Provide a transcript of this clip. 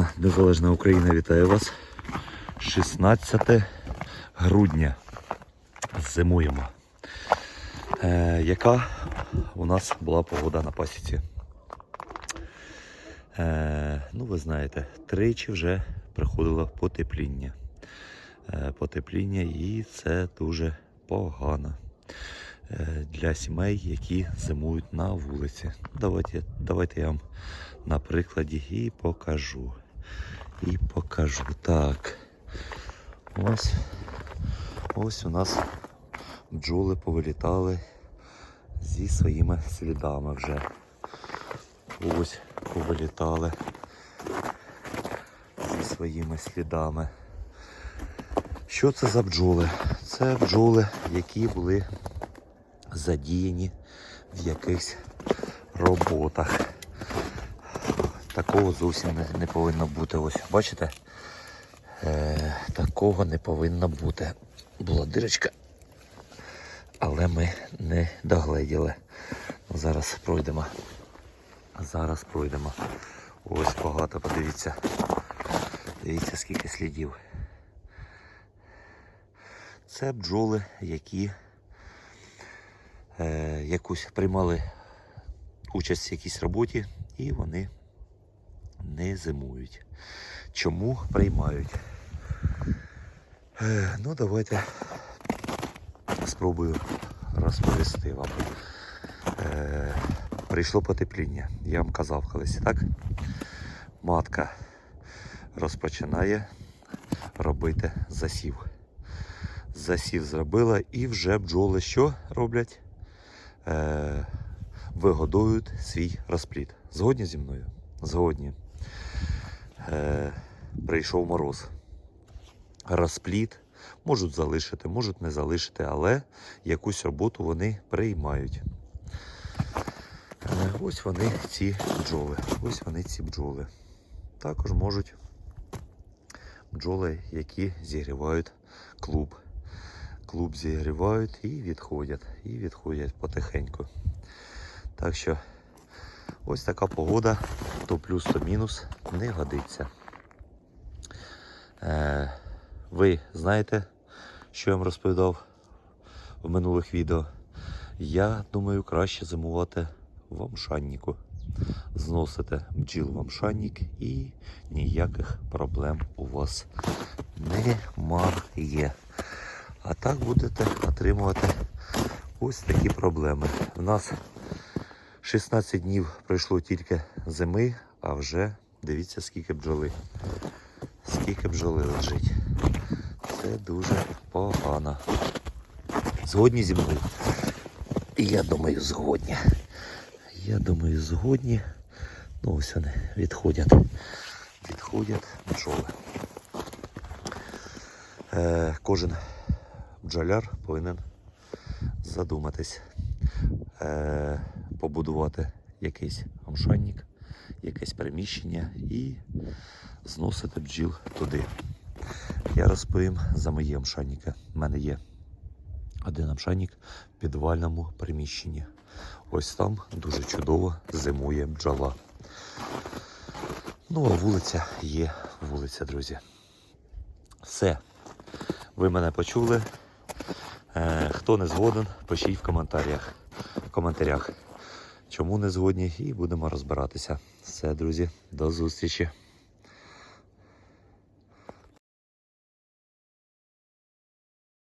Україна, Незалежна Україна вітаю вас. 16 грудня. Зимуємо. Е, яка у нас була погода на пасіці? Е, ну, ви знаєте, тричі вже приходило потепління. Е, потепління і це дуже погано е, для сімей, які зимують на вулиці. Давайте, давайте я вам на прикладі і покажу. І покажу. Так. Ось. Ось у нас бджоли повилітали зі своїми слідами вже. Ось повилітали зі своїми слідами. Що це за бджоли? Це бджоли, які були задіяні в якихось роботах. Такого зовсім не, не повинно бути. Ось, бачите? Е, такого не повинно бути. Була дирочка, але ми не догледіли. Зараз пройдемо. Зараз пройдемо. Ось багато, подивіться. Дивіться, скільки слідів. Це бджоли, які е, якусь приймали участь в якійсь роботі і вони не зимують. Чому приймають? Е, ну, давайте спробую розповісти вам. Е, прийшло потепління. Я вам казав колись, так? Матка розпочинає робити засів. Засів зробила і вже бджоли що роблять? Е, вигодують свій розплід. Згодні зі мною? Згодні. Е, прийшов мороз. Розплід можуть залишити, можуть не залишити, але якусь роботу вони приймають. Е, ось вони ці бджоли. Ось вони ці бджоли. Також можуть бджоли, які зігрівають клуб. Клуб зігрівають і відходять. І відходять потихеньку. Так що ось така погода, то плюс, то мінус не годиться. Е, ви знаєте, що я вам розповідав в минулих відео? Я думаю, краще зимувати в амшанніку. Зносите бджіл в амшанник і ніяких проблем у вас немає. А так будете отримувати ось такі проблеми. У нас 16 днів пройшло тільки зими, а вже дивіться, скільки бджоли. Скільки бджоли лежить. Це дуже погано. Згодні зі мною? Я думаю, згодні. Я думаю, згодні. Ну ось вони відходять. Відходять бджоли. Е, кожен бджоляр повинен задуматись, е, побудувати якийсь амшанник, якесь приміщення і зносити бджіл туди. Я розповім за мої амшанники. У мене є один амшанник в підвальному приміщенні. Ось там дуже чудово зимує бджола. Ну, а вулиця є вулиця, друзі. Все. Ви мене почули. Е, хто не згоден, пишіть в коментарях. В коментарях, чому не згодні, і будемо розбиратися. Все, друзі, до зустрічі.